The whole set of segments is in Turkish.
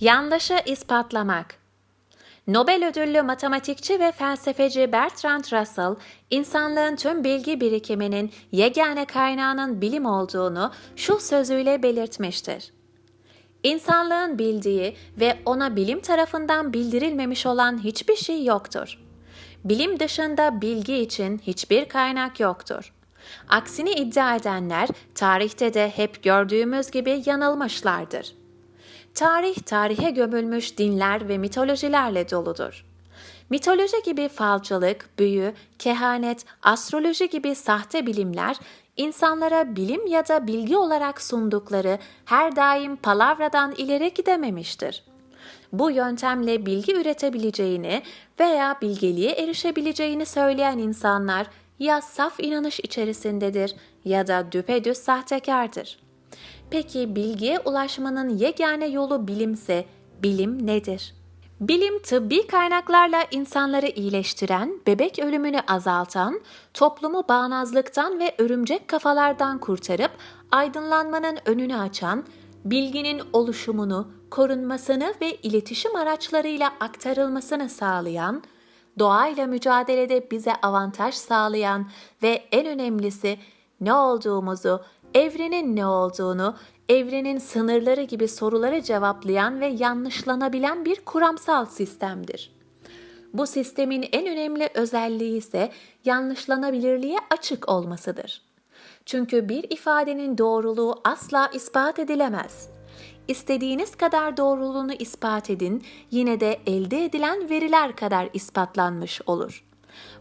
Yanlışı ispatlamak. Nobel ödüllü matematikçi ve felsefeci Bertrand Russell, insanlığın tüm bilgi birikiminin yegane kaynağının bilim olduğunu şu sözüyle belirtmiştir. İnsanlığın bildiği ve ona bilim tarafından bildirilmemiş olan hiçbir şey yoktur. Bilim dışında bilgi için hiçbir kaynak yoktur. Aksini iddia edenler tarihte de hep gördüğümüz gibi yanılmışlardır. Tarih tarihe gömülmüş dinler ve mitolojilerle doludur. Mitoloji gibi falcılık, büyü, kehanet, astroloji gibi sahte bilimler insanlara bilim ya da bilgi olarak sundukları her daim palavradan ileri gidememiştir. Bu yöntemle bilgi üretebileceğini veya bilgeliğe erişebileceğini söyleyen insanlar ya saf inanış içerisindedir ya da düpedüz sahtekardır. Peki bilgiye ulaşmanın yegane yolu bilimse bilim nedir? Bilim tıbbi kaynaklarla insanları iyileştiren, bebek ölümünü azaltan, toplumu bağnazlıktan ve örümcek kafalardan kurtarıp aydınlanmanın önünü açan, bilginin oluşumunu, korunmasını ve iletişim araçlarıyla aktarılmasını sağlayan, doğayla mücadelede bize avantaj sağlayan ve en önemlisi ne olduğumuzu, evrenin ne olduğunu, evrenin sınırları gibi soruları cevaplayan ve yanlışlanabilen bir kuramsal sistemdir. Bu sistemin en önemli özelliği ise yanlışlanabilirliğe açık olmasıdır. Çünkü bir ifadenin doğruluğu asla ispat edilemez. İstediğiniz kadar doğruluğunu ispat edin, yine de elde edilen veriler kadar ispatlanmış olur.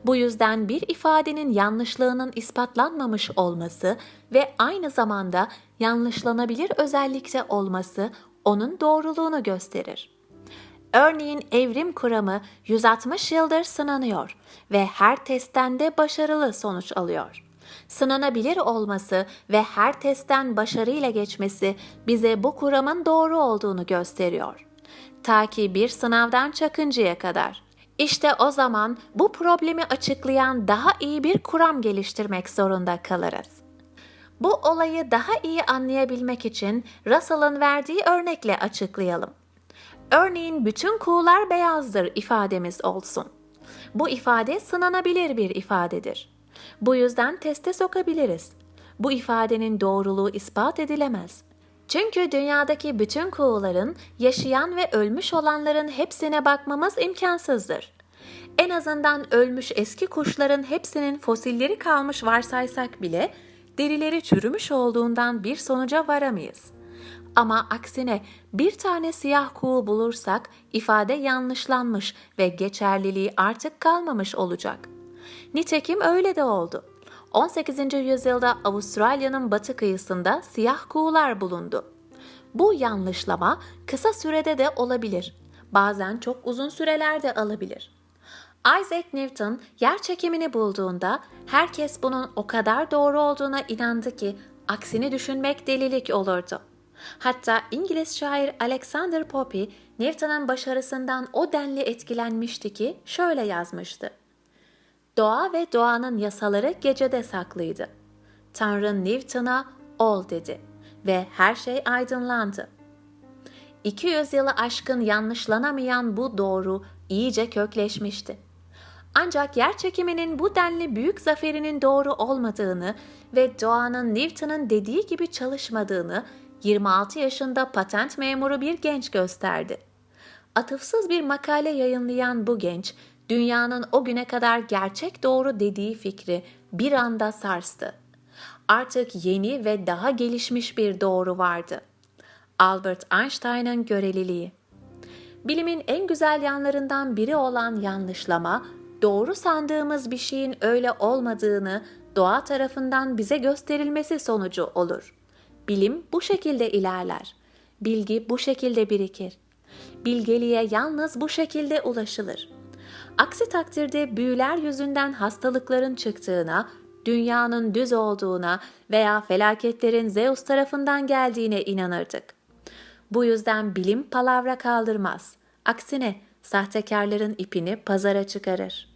Bu yüzden bir ifadenin yanlışlığının ispatlanmamış olması ve aynı zamanda yanlışlanabilir özellikte olması onun doğruluğunu gösterir. Örneğin evrim kuramı 160 yıldır sınanıyor ve her testten de başarılı sonuç alıyor. Sınanabilir olması ve her testten başarıyla geçmesi bize bu kuramın doğru olduğunu gösteriyor. Ta ki bir sınavdan çakıncaya kadar. İşte o zaman bu problemi açıklayan daha iyi bir kuram geliştirmek zorunda kalırız. Bu olayı daha iyi anlayabilmek için Russell'ın verdiği örnekle açıklayalım. Örneğin bütün kuğular beyazdır ifademiz olsun. Bu ifade sınanabilir bir ifadedir. Bu yüzden teste sokabiliriz. Bu ifadenin doğruluğu ispat edilemez. Çünkü dünyadaki bütün kuğuların, yaşayan ve ölmüş olanların hepsine bakmamız imkansızdır. En azından ölmüş eski kuşların hepsinin fosilleri kalmış varsaysak bile derileri çürümüş olduğundan bir sonuca varamayız. Ama aksine bir tane siyah kuğu bulursak ifade yanlışlanmış ve geçerliliği artık kalmamış olacak. Nitekim öyle de oldu. 18. yüzyılda Avustralya'nın batı kıyısında siyah kuğular bulundu. Bu yanlışlama kısa sürede de olabilir. Bazen çok uzun süreler de alabilir. Isaac Newton yer çekimini bulduğunda herkes bunun o kadar doğru olduğuna inandı ki aksini düşünmek delilik olurdu. Hatta İngiliz şair Alexander Pope Newton'un başarısından o denli etkilenmişti ki şöyle yazmıştı. Doğa ve doğanın yasaları gecede saklıydı. Tanrı Newton'a ol dedi ve her şey aydınlandı. 200 yılı aşkın yanlışlanamayan bu doğru iyice kökleşmişti. Ancak yer çekiminin bu denli büyük zaferinin doğru olmadığını ve doğanın Newton'un dediği gibi çalışmadığını 26 yaşında patent memuru bir genç gösterdi. Atıfsız bir makale yayınlayan bu genç, dünyanın o güne kadar gerçek doğru dediği fikri bir anda sarstı. Artık yeni ve daha gelişmiş bir doğru vardı. Albert Einstein'ın göreliliği. Bilimin en güzel yanlarından biri olan yanlışlama, doğru sandığımız bir şeyin öyle olmadığını doğa tarafından bize gösterilmesi sonucu olur. Bilim bu şekilde ilerler. Bilgi bu şekilde birikir. Bilgeliğe yalnız bu şekilde ulaşılır. Aksi takdirde büyüler yüzünden hastalıkların çıktığına, dünyanın düz olduğuna veya felaketlerin Zeus tarafından geldiğine inanırdık. Bu yüzden bilim palavra kaldırmaz. Aksine sahtekarların ipini pazara çıkarır.